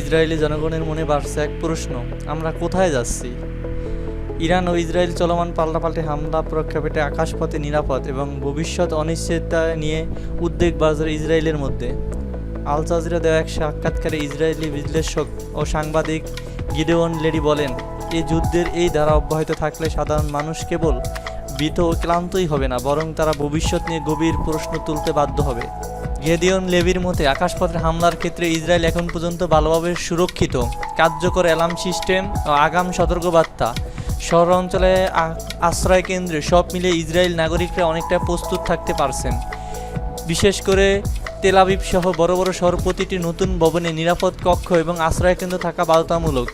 Israeli জনগণের মনে বাড়ছে এক প্রশ্ন, আমরা কোথায় যাচ্ছি? ইরান ও ইসরায়েল চলমান পাল্টাপাল্টি হামলা প্রক্ষেপেটে আকাশপথে নিরাপদ এবং ভবিষ্যৎ অনিশ্চয়তা নিয়ে উদ্বেগ বাজার ইসরায়েলের মধ্যে। আল জাজিরা দেওয়া এক সাক্ষাৎকারে ইসরায়েলি বিশ্লেষক ও সাংবাদিক গিডেওন লেডি বলেন এই যুদ্ধের এই ধারা অব্যাহত থাকলে সাধারণ মানুষ কেবল ভীত ও ক্লান্তই হবে না, বরং তারা ভবিষ্যৎ নিয়ে গভীর প্রশ্ন তুলতে বাধ্য হবে। গেদিয়ন লেভির মতে, আকাশপথের হামলার ক্ষেত্রে ইসরায়েল এখন পর্যন্ত ভালোভাবে সুরক্ষিত। কার্যকর অ্যালার্ম সিস্টেম ও আগাম সতর্কবার্তা। শহর অঞ্চলে আশ্রয় কেন্দ্রে সব মিলে ইসরায়েল নাগরিকরা অনেকটা প্রস্তুত থাকতে পারছেন। বিশেষ করে তেলাবিব সহ বড় বড় শহর প্রতিটি নতুন ভবনে নিরাপদ কক্ষ এবং আশ্রয় আশ্রয়কেন্দ্র থাকা বাধ্যতামূলক।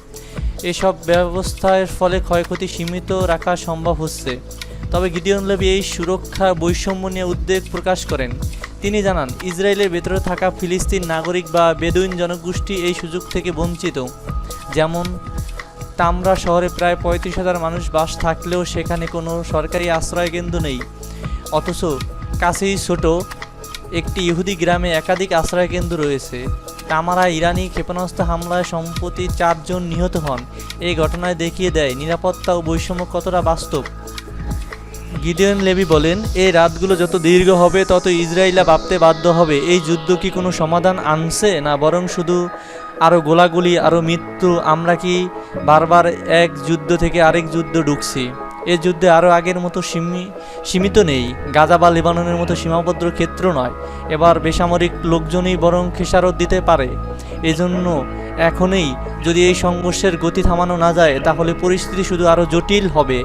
এসব ব্যবস্থার ফলে ক্ষয়ক্ষতি সীমিত রাখা সম্ভব হচ্ছে। তবে গিদিয়ন লেবি এই সুরক্ষা বৈষম্য নিয়ে উদ্বেগ প্রকাশ করেন। তিনি জানান, ইসরায়েলের ভেতরে থাকা ফিলিস্তিন নাগরিক বা বেদুইন জনগোষ্ঠী এই সুযোগ থেকে বঞ্চিত। যেমন, তামরা শহরে প্রায় পঁয়ত্রিশ হাজার মানুষ বাস থাকলেও সেখানে কোনো সরকারি আশ্রয় কেন্দ্র নেই। অথচ কাছেই ছোট একটি ইহুদি গ্রামে একাধিক আশ্রয় কেন্দ্র রয়েছে। তামারা ইরানি ক্ষেপণাস্ত্র হামলায় সম্প্রতি চারজন নিহত হন। এই ঘটনায় দেখিয়ে দেয়, নিরাপত্তা ও বৈষম্য কতটা বাস্তব? গিডিয়ন লেবি বলেন এই রাতগুলো যত দীর্ঘ হবে, তত ইসরায়েলা ভাবতে বাধ্য হবে। এই যুদ্ধ কি কোনো সমাধান আনছে, না বরং শুধু আরও গোলাগুলি আরও মৃত্যু? আমরা কি বারবার এক যুদ্ধ থেকে আরেক যুদ্ধ ঢুকছি? এ যুদ্ধে আরও আগের মতো সীমি সীমিত নেই। গাজা বা লেবাননের মতো সীমাবদ্ধ ক্ষেত্র নয়। এবার বেসামরিক লোকজনই বরং খেসারত দিতে পারে। এজন্য এখনই যদি এই সংঘর্ষের গতি থামানো না যায়, তাহলে পরিস্থিতি শুধু আরও জটিল হবে।